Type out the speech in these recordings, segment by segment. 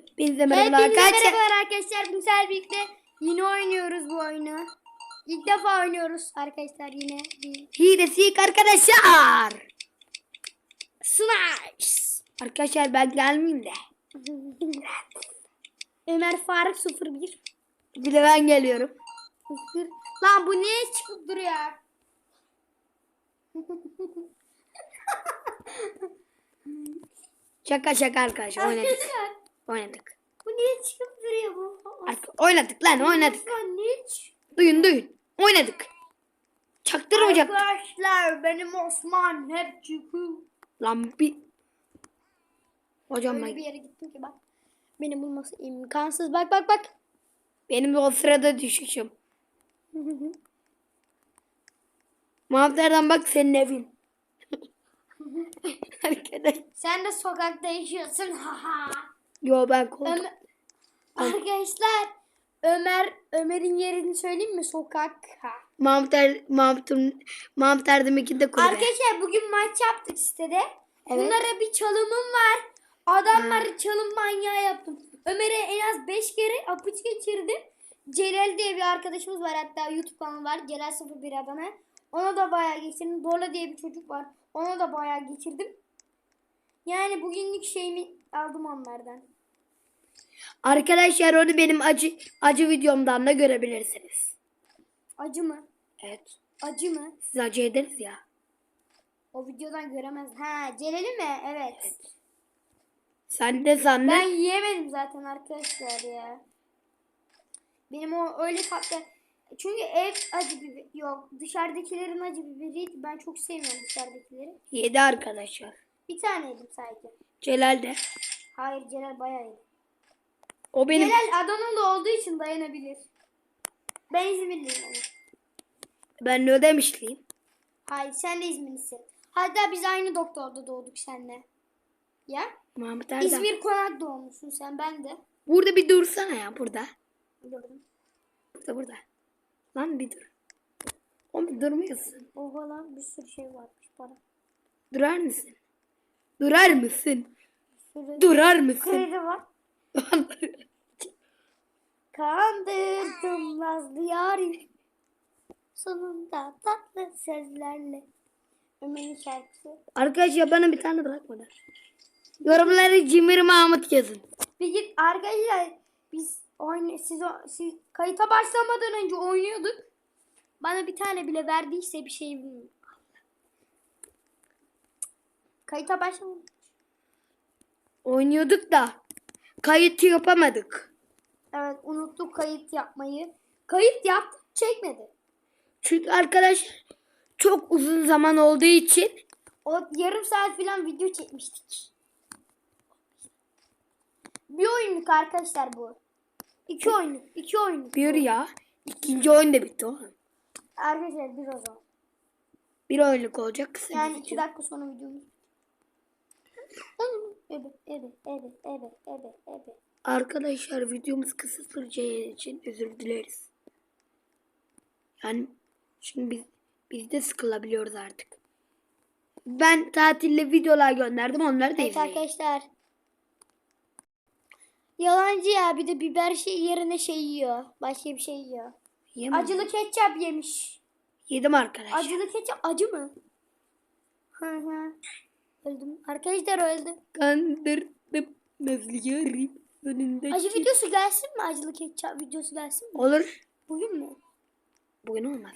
Hepinize merhaba Hepinize arkadaşlar. merhabalar arkadaşlar. Sizlerle birlikte yine oynuyoruz bu oyunu. İlk defa oynuyoruz arkadaşlar yine. Bir Hilesiyik arkadaşlar. Smash. Arkadaşlar ben gelmeyeyim de. Ömer Faruk 01. Bir de ben geliyorum. 01. Lan bu niye çıkıp duruyor? Şaka şaka arkadaşlar oynadık. Oynadık. bu niye çıkıp duruyor bu? Arka- oynadık lan oynadık. Duyun duyun. Oynadık. Çaktırmayacak. Arkadaşlar benim Osman hep çıkıyor. Lan bir. Hocam Öyle ben, bir yere gittim ki bak. Beni bulması imkansız. Bak bak bak. benim de o sırada düşüşüm. Muhabberden bak senin evin. Arkadaş. Sen de sokakta yaşıyorsun. Haha. Yo ben koltuk. Ömer... Arkadaşlar Ömer Ömer'in yerini söyleyeyim mi? Sokak. Ha. Mahmut Er, Mahmut'un Mahmut Erdem ikinde kulübe. Arkadaşlar bugün maç yaptık sitede. Evet. Bunlara bir çalımım var. Adamları çalım manyağı yaptım. Ömer'e en az 5 kere apıç geçirdim. Celal diye bir arkadaşımız var hatta YouTube kanalı var. Celal 01 adına. Ona da bayağı geçirdim. Dorla diye bir çocuk var. Ona da bayağı geçirdim. Yani bugünlük şeyimi aldım onlardan. Arkadaşlar onu benim acı acı videomdan da görebilirsiniz. Acı mı? Evet. Acı mı? Siz acı ederiz ya. O videodan göremez. Ha Celal'i mi? Evet. Sen de sen de. Ben yiyemedim zaten arkadaşlar ya. Benim o öyle tatlı. Çünkü ev acı biber yok. Dışarıdakilerin acı biberiydi. Ben çok sevmiyorum dışarıdakileri. Yedi arkadaşlar. Bir tane yedim sadece. Celal de. Hayır Celal bayağı yedi. O benim. Celal Adanalı olduğu için dayanabilir. Ben İzmirliyim ama. Ben ne ödemişliyim. Hayır sen de İzmirlisin. Hatta biz aynı doktorda doğduk seninle. Ya? Mahmut Erdem. İzmir Konak doğmuşsun sen ben de. Burada bir dursana ya burada. Gördüm. Burada burada. Lan bir dur. Oğlum durmuyorsun. Oha lan bir sürü şey varmış para. Durar mısın? Durar mısın? Sürü Durar mısın? kredi var. Kandırdım nazlı yarim. Sonunda tatlı sözlerle. Ömer'in şarkısı. arkadaşlar bana bir tane bırakmadı. Yorumları Cimri Mahmut yazın. Git arkadaşlar biz oyna, siz, siz kayıta başlamadan önce oynuyorduk. Bana bir tane bile verdiyse bir şey bilmiyorum. Kayıta başlamadan. Oynuyorduk da kayıt yapamadık. Evet unuttuk kayıt yapmayı. Kayıt yaptık çekmedi. Çünkü arkadaşlar çok uzun zaman olduğu için O yarım saat falan video çekmiştik. Bir oyunluk arkadaşlar bu. İki oyunluk. iki oyunluk. bir ya ikinci oyun da bitti oğlum. Arkadaşlar bir o zaman. Bir oyunluk olacak kısa Yani iki video. dakika sonra videomuz. Arkadaşlar videomuz kısa süreceği için özür dileriz. Yani şimdi biz, biz de sıkılabiliyoruz artık. Ben tatille videolar gönderdim onları da Evet izleyin. arkadaşlar. Yalancı ya bir de biber şey yerine şey yiyor. Başka bir şey yiyor. Yemem. Acılı ketçap yemiş. Yedim arkadaşlar. Acılı ketçap acı mı? Hı hı. Öldüm. Arkadaşlar öldü. Kandırdım nasıl yarım sonunda Acı videosu gelsin mi? Acılı ketçap videosu gelsin mi? Olur. Bugün mü? Bugün olmaz.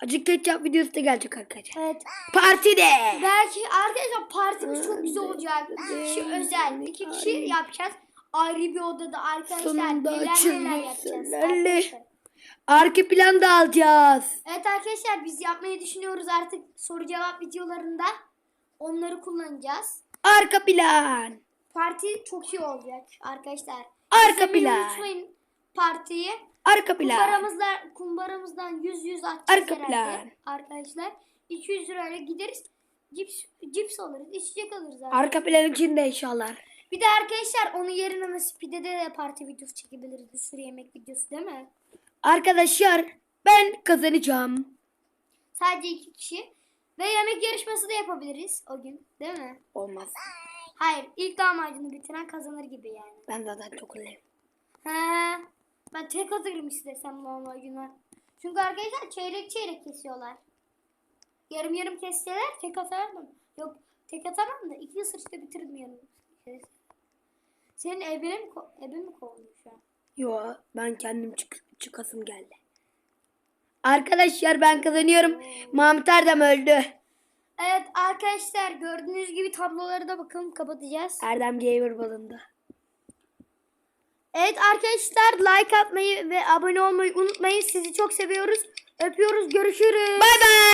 Acı ketçap videosu da gelecek arkadaşlar. Evet. Partide. Belki arkadaşlar partimiz çok güzel olacak. İki kişi özel. iki kişi yapacağız. Ayrı bir odada arkadaşlar Sonunda neler neler yapacağız. arkadaşlar. Arka plan da alacağız. Evet arkadaşlar biz yapmayı düşünüyoruz artık soru cevap videolarında. Onları kullanacağız. Arka plan. Parti çok iyi olacak arkadaşlar. Arka İzlemeyi plan. unutmayın partiyi. Arka plan. Kumbaramızdan, kumbaramızdan 100 100 atacağız Arka herhalde. plan. Arkadaşlar 200 lirayla gideriz. Cips, cips alırız. içecek alırız. Abi. Arka plan içinde inşallah. Bir de arkadaşlar onun yerine Speed'de de parti videosu çekebiliriz. Bir sürü yemek videosu değil mi? Arkadaşlar ben kazanacağım. Sadece iki kişi. Ve yemek yarışması da yapabiliriz o gün. Değil mi? Olmaz. Hayır ilk lahmacunu bitiren kazanır gibi yani. Ben zaten çok. He. Ben tek atırım istesem lahmacuna. Çünkü arkadaşlar çeyrek çeyrek kesiyorlar. Yarım yarım kesseler tek atardım. Yok tek atamam da iki ısırışta bitirdim yarım. Senin ebene mi, ko- ebe mi kovmuş şu an? Yo ben kendim çık çıkasım geldi. Arkadaşlar ben kazanıyorum. Mahmut Erdem öldü. Evet arkadaşlar gördüğünüz gibi tabloları da bakalım kapatacağız. Erdem Gamer balında. Evet arkadaşlar like atmayı ve abone olmayı unutmayın. Sizi çok seviyoruz. Öpüyoruz. Görüşürüz. Bay bay.